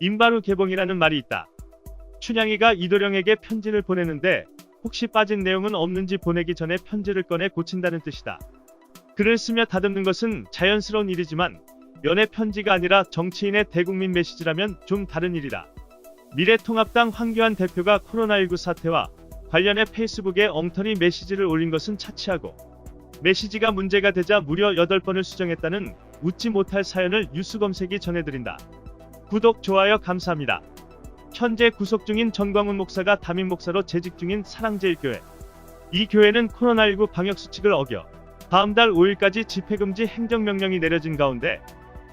임바루 개봉이라는 말이 있다. 춘향이가 이도령에게 편지를 보내는데 혹시 빠진 내용은 없는지 보내기 전에 편지를 꺼내 고친다는 뜻이다. 글을 쓰며 다듬는 것은 자연스러운 일이지만 연애 편지가 아니라 정치인의 대국민 메시지라면 좀 다른 일이다. 미래통합당 황교안 대표가 코로나19 사태와 관련해 페이스북에 엉터리 메시지를 올린 것은 차치하고 메시지가 문제가 되자 무려 8번을 수정했다는 웃지 못할 사연을 뉴스 검색이 전해드린다. 구독, 좋아요 감사합니다. 현재 구속 중인 전광훈 목사가 담임 목사로 재직 중인 사랑제일교회. 이 교회는 코로나19 방역 수칙을 어겨 다음 달 5일까지 집회금지 행정명령이 내려진 가운데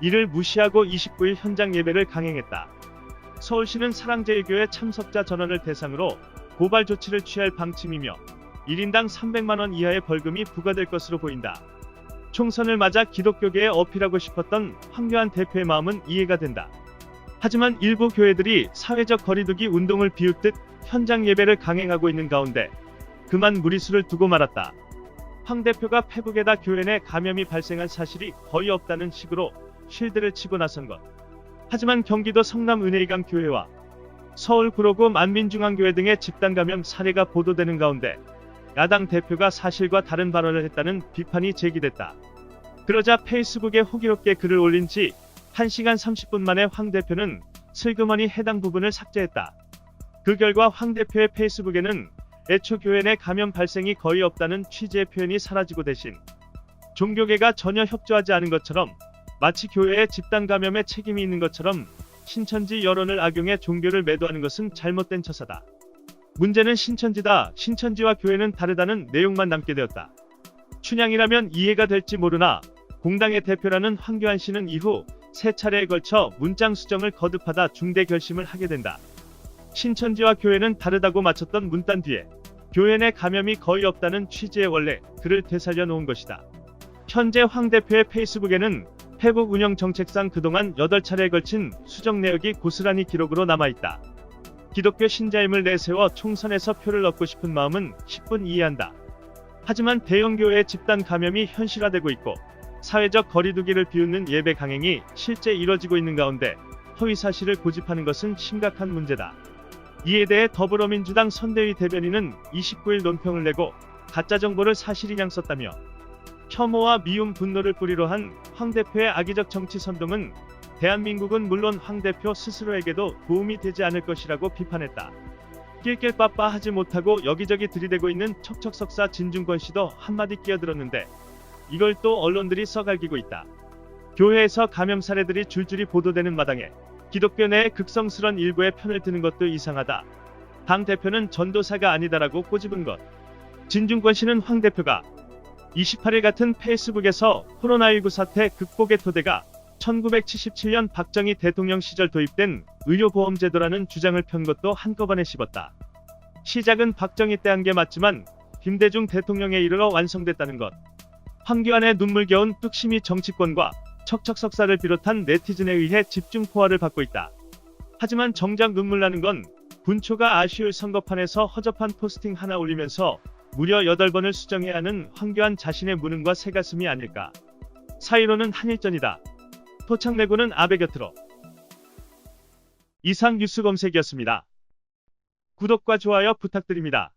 이를 무시하고 29일 현장 예배를 강행했다. 서울시는 사랑제일교회 참석자 전원을 대상으로 고발 조치를 취할 방침이며 1인당 300만 원 이하의 벌금이 부과될 것으로 보인다. 총선을 맞아 기독교계에 어필하고 싶었던 황교안 대표의 마음은 이해가 된다. 하지만 일부 교회들이 사회적 거리두기 운동을 비웃듯 현장 예배를 강행하고 있는 가운데 그만 무리수를 두고 말았다. 황 대표가 페북에다 교회 내 감염이 발생한 사실이 거의 없다는 식으로 쉴드를 치고 나선 것. 하지만 경기도 성남 은혜이강 교회와 서울 구로구 만민중앙교회 등의 집단 감염 사례가 보도되는 가운데 야당 대표가 사실과 다른 발언을 했다는 비판이 제기됐다. 그러자 페이스북에 호기롭게 글을 올린 지 1시간 30분 만에 황 대표는 슬그머니 해당 부분을 삭제했다. 그 결과 황 대표의 페이스북에는 애초 교회 내 감염 발생이 거의 없다는 취지의 표현이 사라지고 대신 종교계가 전혀 협조하지 않은 것처럼 마치 교회의 집단 감염에 책임이 있는 것처럼 신천지 여론을 악용해 종교를 매도하는 것은 잘못된 처사다. 문제는 신천지다. 신천지와 교회는 다르다는 내용만 남게 되었다. 춘향이라면 이해가 될지 모르나 공당의 대표라는 황교안 씨는 이후 세 차례에 걸쳐 문장 수정을 거듭하다 중대 결심을 하게 된다. 신천지와 교회는 다르다고 맞췄던 문단 뒤에 교회 내 감염이 거의 없다는 취지의 원래 글을 되살려 놓은 것이다. 현재 황 대표의 페이스북에는 페북 운영 정책상 그동안 8차례에 걸친 수정 내역이 고스란히 기록으로 남아있다. 기독교 신자임을 내세워 총선에서 표를 얻고 싶은 마음은 10분 이해한다. 하지만 대형교회의 집단 감염이 현실화되고 있고 사회적 거리두기를 비웃는 예배 강행이 실제 이뤄지고 있는 가운데 허위 사실을 고집하는 것은 심각한 문제다. 이에 대해 더불어민주당 선대위 대변인은 29일 논평을 내고 가짜 정보를 사실이냥 썼다며 혐오와 미움 분노를 뿌리로 한 황 대표의 악의적 정치 선동은 대한민국은 물론 황 대표 스스로에게도 도움이 되지 않을 것이라고 비판했다. 낄낄빠빠 하지 못하고 여기저기 들이대고 있는 척척석사 진중권 씨도 한마디 끼어들었는데 이걸 또 언론들이 써갈기고 있다. 교회에서 감염 사례들이 줄줄이 보도되는 마당에 기독교 내의 극성스런 일부의 편을 드는 것도 이상하다. 당 대표는 전도사가 아니다라고 꼬집은 것. 진중권 씨는 황 대표가 28일 같은 페이스북에서 코로나19 사태 극복의 토대가 1977년 박정희 대통령 시절 도입된 의료보험제도라는 주장을 편 것도 한꺼번에 씹었다. 시작은 박정희 때 한 게 맞지만 김대중 대통령에 이르러 완성됐다는 것. 황교안의 눈물겨운 뚝심이 정치권과 척척석사를 비롯한 네티즌에 의해 집중 포화를 받고 있다. 하지만 정작 눈물 나는 건 분초가 아쉬울 선거판에서 허접한 포스팅 하나 올리면서 무려 8번을 수정해야 하는 황교안 자신의 무능과 새가슴이 아닐까. 사이로는 한일전이다. 토착내고는 아베 곁으로. 이상 뉴스 검색이었습니다. 구독과 좋아요 부탁드립니다.